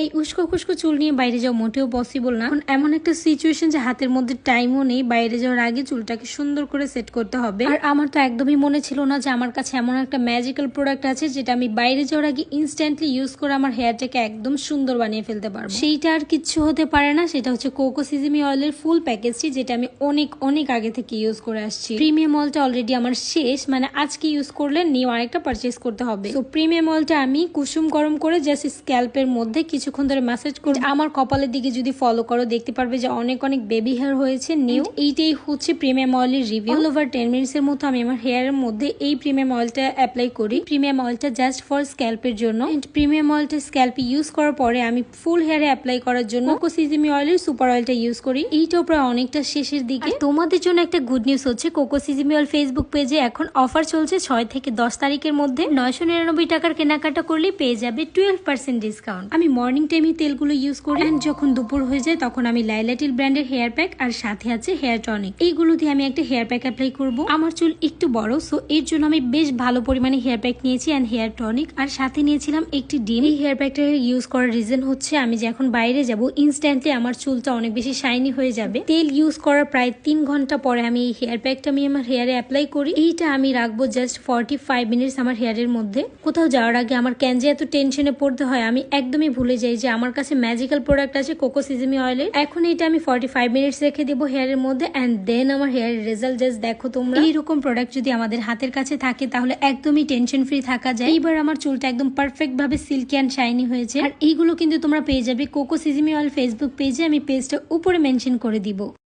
এই উস্কো খুস্কো চুল নিয়ে বাইরে যাওয়া মোটেও পসিবল না। এমন একটা সিচুয়েশন যে হাতের মধ্যে টাইমও নেই, বাইরে যাওয়ার আগে চুলটাকে সুন্দর করে সেট করতে হবে। আর আমার তো একদমই মনে ছিল না যে আমার কাছে এমন একটা ম্যাজিক্যাল প্রোডাক্ট আছে যেটা আমি বাইরে যাওয়ার আগে ইনস্ট্যান্টলি ইউজ করে আমার হেয়ারটাকে একদম সুন্দর বানিয়ে ফেলতে পারব। সেইটা আর কিচ্ছু হতে পারে না, সেটা হচ্ছে কোকো সিজিমি অয়েলের ফুল প্যাকেজটি যেটা আমি অনেক অনেক আগে থেকে ইউজ করে আসছি। প্রিমিয়াম অয়েলটা অলরেডি আমার শেষ মানে আজকে ইউজ করলে নিয়ে আরেকটা পারচেস করতে হবে। তো প্রিমিয়াম অয়েলটা আমি কুসুম গরম করে জাস্ট স্ক্যাল্পের মধ্যে কিছুক্ষণ ধরে ম্যাসেজ করে আমার কপালের দিকে যদি ফলো করো দেখতে পারবে যে অনেক অনেক বেবি হেয়ার হয়েছে নিউ এইটাই হচ্ছে প্রিমিয়াম অয়েলের review all over ten minutes এর মতো আমি আমার হেয়ারের মধ্যে এই প্রিমিয়াম অয়েলটা অ্যাপ্লাই করি। প্রিমিয়াম অয়েলটা জাস্ট ফর স্ক্যাল্পের জন্য। প্রিমিয়াম অয়েলটা স্ক্যাল্পে ইউজ করার পরে আমি ফুল হেয়ারে অ্যাপ্লাই করার জন্য কোকো সিজিমি অয়েলের সুপার অয়েলটা ইউজ করি। এইটাও প্রায় অনেকটা শেষের দিকে। তোমাদের জন্য একটা গুড নিউজ হচ্ছে কোকো সিজিমি অয়েল ফেসবুক পেজে এখন অফার চলছে ছয় থেকে দশ তারিখের মধ্যে। নয়শো নিরানব্বই টাকার কেনাকাটা করলে পেয়ে যাবে টুয়েলভ পার্সেন্ট ডিসকাউন্ট আমি মর্নিং টাইমে তেলগুলো ইউজ করি। অ্যান্ড যখন দুপুর হয়ে যায়, তখন আমি লাইলাটিল ব্র্যান্ডের হেয়ার প্যাক আর সাথে আছে হেয়ার টনিক এইগুলো দিয়ে আমি একটা হেয়ার প্যাক অ্যাপ্লাই করব। আমার চুল একটু বড় সো এর জন্য আমি বেশ ভালো পরিমাণে হেয়ার প্যাক নিয়েছি অ্যান্ড হেয়ার টনিক আর সাথে নিয়েছিলাম একটি ডিম। এই হেয়ার প্যাকটা ইউজ করার রিজন হচ্ছে, আমি যখন বাইরে যাব ইনস্ট্যান্টলি আমার চুলটা অনেক বেশি শাইনি হয়ে যাবে। তেল ইউজ করার প্রায় তিন ঘণ্টা পরে আমি এই হেয়ার প্যাকটা আমি আমার হেয়ারে অ্যাপ্লাই করি। এইটা আমি রাখব জাস্ট ফর্টি ফাইভ মিনিটস আমার হেয়ারের মধ্যে। কোথাও যাওয়ার আগে আমার কেন যে এত টেনশনে পড়তে হয়, আমি একদমই ভুলে যাই যে আমার কাছে ম্যাজিক্যাল প্রোডাক্ট আছে কোকো সিজিমি অয়েলের এখন এটা আমি ফর্টি ফাইভ মিনিটস রেখে দেবো হেয়ারের মধ্যে অ্যান্ড দেন আমার হেয়ারের রেজাল্ট জাস্ট দেখো তোমরা। এইরকম প্রোডাক্ট যদি আমাদের হাতের কাছে থাকে, তাহলে একদমই টেনশন ফ্রি থাকা যায়। এইবার আমার চুলটা একদম পারফেক্ট ভাবে সিল্কি অ্যান্ড শাইনি হয়েছে। আর এইগুলো কিন্তু তোমরা পেয়ে যাবে কোকো সিজিমি অয়েল ফেসবুক পেজে আমি পেজটা উপরে মেনশন করে দিব।